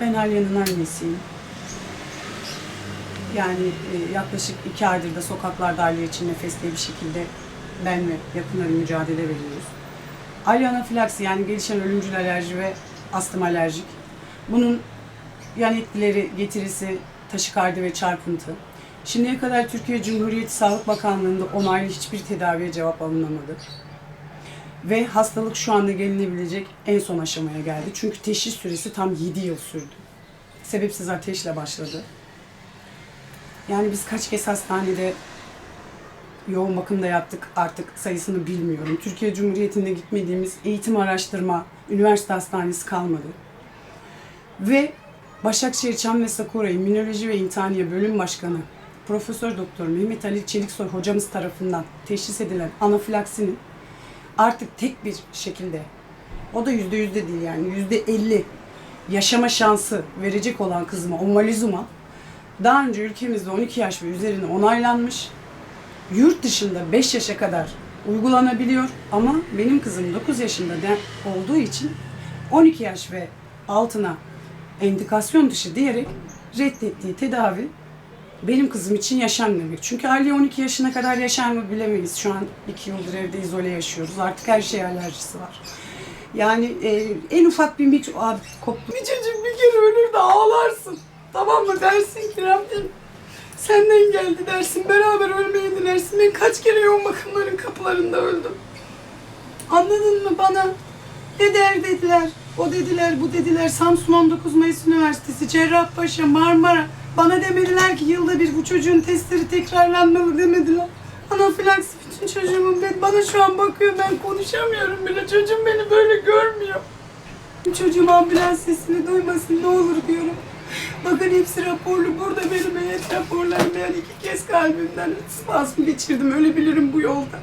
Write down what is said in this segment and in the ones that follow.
Ben Alya'nın annesiyim. Yani e, yaklaşık iki aydır da sokaklarda Alya için nefesli bir şekilde ben ve yakınlarım mücadele veriyoruz. Alya anafilaksi yani gelişen ölümcül alerji ve astım alerjik. Bunun yan etkileri, getirisi, taşikardi ve çarpıntı. Şimdiye kadar Türkiye Cumhuriyeti Sağlık Bakanlığı'nda onaylı hiçbir tedaviye cevap alınamadı. Ve hastalık şu anda gelinebilecek en son aşamaya geldi. Çünkü teşhis süresi tam 7 yıl sürdü. Sebepsiz ateşle başladı. Yani biz kaç kez hastanede yoğun bakımda yattık artık sayısını bilmiyorum. Türkiye Cumhuriyeti'nde gitmediğimiz eğitim araştırma, üniversite hastanesi kalmadı. Ve Başakşehir Çam ve Sakura İmmünoloji ve İntihaniye Bölüm Başkanı Profesör Doktor Mehmet Ali Çeliksoy hocamız tarafından teşhis edilen anafilaksinin artık tek bir şekilde. O da yüzde yüzde değil yani. Yüzde elli yaşama şansı verecek olan kızıma omalizuma daha önce ülkemizde 12 yaş ve üzerine onaylanmış. Yurt dışında 5 yaşa kadar uygulanabiliyor. Ama benim kızım 9 yaşında de olduğu için 12 yaş ve altına endikasyon dışı diyerek reddettiği tedavi benim kızım için yaşam demek. Çünkü Aliye 12 yaşına kadar yaşar mı bilemeyiz. Şu an 2 yıldır evde izole yaşıyoruz. Artık her şeye alerjisi var. Yani e, en ufak bir mikro... Abi koptu. Bir bir kere ölür de ağlarsın. Tamam mı dersin ki Rabbim senden geldi dersin. Beraber ölmeyi dilersin. Ben kaç kere yoğun bakımların kapılarında öldüm. Anladın mı bana? Ne der dediler. O dediler, bu dediler. Samsun 19 Mayıs Üniversitesi, Cerrahpaşa, Marmara. Bana demediler ki yılda bir bu çocuğun testleri tekrarlanmalı demediler. Anafilaksi bütün çocuğumun ben, bana şu an bakıyor ben konuşamıyorum bile. Çocuğum beni böyle görmüyor. Çocuğum ambulans sesini duymasın ne olur diyorum. Bakın hepsi raporlu. Burada benim heyet raporlarım. Ben iki kez kalbimden spazm geçirdim. Ölebilirim bu yolda.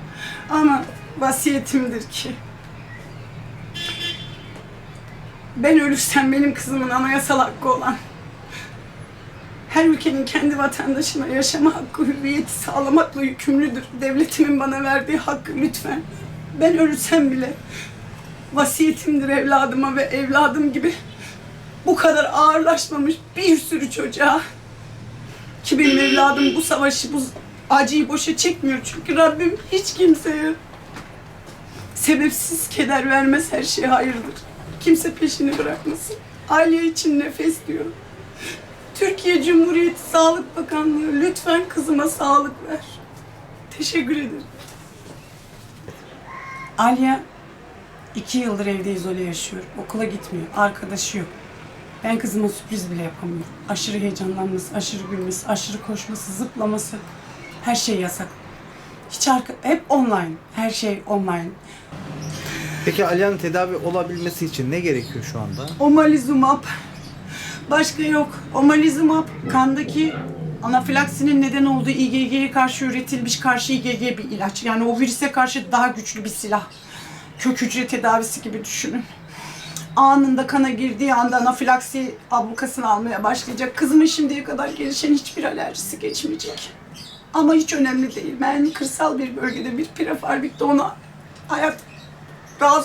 Ama vasiyetimdir ki ben ölürsem benim kızımın anayasal hakkı olan her ülkenin kendi vatandaşına yaşama hakkı, hürriyeti sağlamakla yükümlüdür. Devletimin bana verdiği hakkı lütfen. Ben ölürsem bile vasiyetimdir evladıma ve evladım gibi bu kadar ağırlaşmamış bir sürü çocuğa ki benim evladım bu savaşı, bu acıyı boşa çekmiyor. Çünkü Rabbim hiç kimseye sebepsiz keder vermez her şey hayırdır. Kimse peşini bırakmasın. Aile için nefes diyorum. Türkiye Cumhuriyeti Sağlık Bakanlığı lütfen kızıma sağlık ver. Teşekkür ederim. Alya iki yıldır evde izole yaşıyor. Okula gitmiyor. Arkadaşı yok. Ben kızıma sürpriz bile yapamıyorum. Aşırı heyecanlanması, aşırı gülmesi, aşırı koşması, zıplaması. Her şey yasak. Hiç arka, hep online. Her şey online. Peki Alia'nın tedavi olabilmesi için ne gerekiyor şu anda? Omalizumab. Başka yok. Omalizumab kandaki anafilaksinin neden olduğu IgG'ye karşı üretilmiş karşı IgG bir ilaç. Yani o virüse karşı daha güçlü bir silah. Kök hücre tedavisi gibi düşünün. Anında kana girdiği anda anafilaksi ablukasını almaya başlayacak. Kızımın şimdiye kadar gelişen hiçbir alerjisi geçmeyecek. Ama hiç önemli değil. Ben kırsal bir bölgede bir prefarbitte ona hayat Qual?